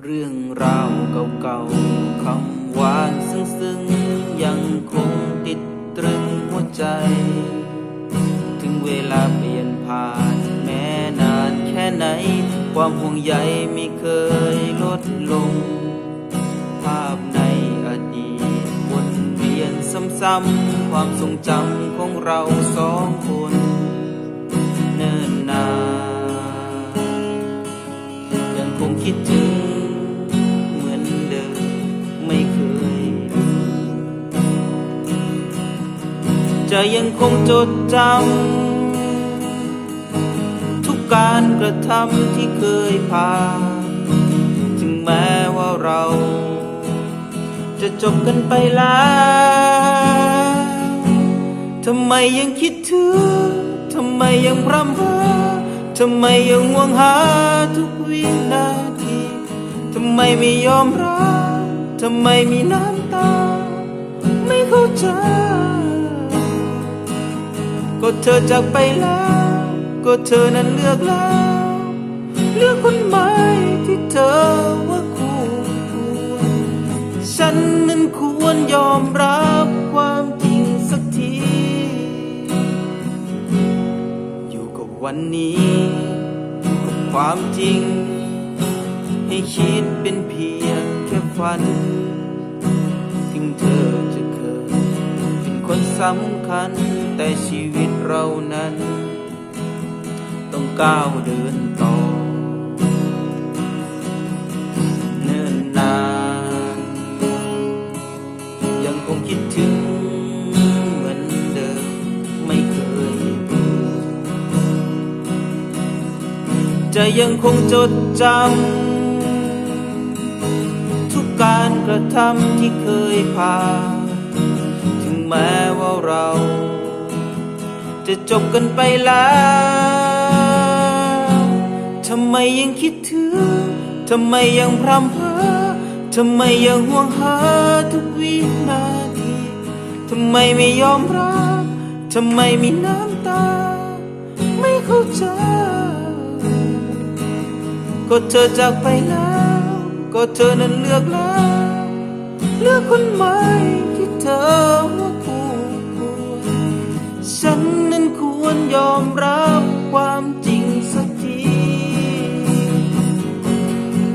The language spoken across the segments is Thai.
เรื่องราวเก่าๆคำหวานซึ้งๆ ยังคงติดตรึงหัวใจ ถึงเวลาเปลี่ยนผ่านแม้นานแค่ไหน ความห่วงใยไม่เคยลดลง ภาพในอดีตวนเวียนซ้ำๆ ความทรงจำของเราสองคน จะยังคงจดจำทุกการกระทำที่เคยผ่าน ถึงแม้ว่าเรา จะจบกันไปแล้วทำไมยังคิดถึงทำไมยังรำพ้อทำไมยังห่วงหาทุกวินาทีทำไมไม่ยอมรับทำไมมีน้ำตา ไม่เข้าใจ ก็เธอจากไปแล้ว ก็เธอนั้นเลือกแล้ว เลือกคนใหม่ที่เธอว่าคู่ควรฉันนั้นควรยอมรับความจริงสักที อยู่กับวันนี้อยู่กับความจริง ให้คิดเป็นเพียงแค่ฝัน ถึงเธอจะ คนสำคัญ แต่ชีวิตเรานั้น ต้องก้าวเดินต่อ เนิ่นนาน ยังคงคิดถึงเหมือนเดิมไม่เคยลืมจะยังคงจดจำทุกการกระทำที่เคยผ่าน ถึงแม้ว่าเรา จะจบกันไปแล้วทำไมยังคิดถึงทำไมยังพร่ำเพ้อทำไมยังห่วงหาทุกวินาทีทำไมไม่ยอมรับทำไมมีน้ำตา ไม่เข้าใจก็เธอจากไปแล้ว ก็เธอนั้นเลือกแล้ว เลือกคนใหม่ เธอว่าคู่ควรฉันนั้นควรยอมรับความจริงสักที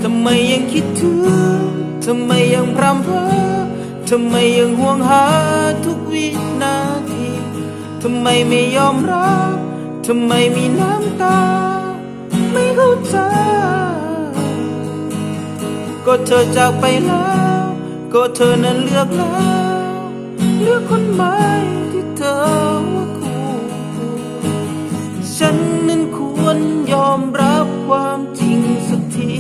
ทำไมยังคิดถึงทำไมยังพร่ำเพ้อทำไมยังห่วงหาทุกวินาทีทำไมไม่ยอมรับทำไมมีน้ำตา ไม่เข้าใจก็เธอจากไปแล้ว ก็เธอนั้นเลือกแล้ว เลือคนใหม่ที่เธอว่าคู่ควรฉันนั้นควรยอมรับความจริงสักที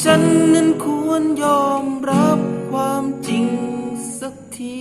ฉันนั้นควรยอมรับความจริงสักที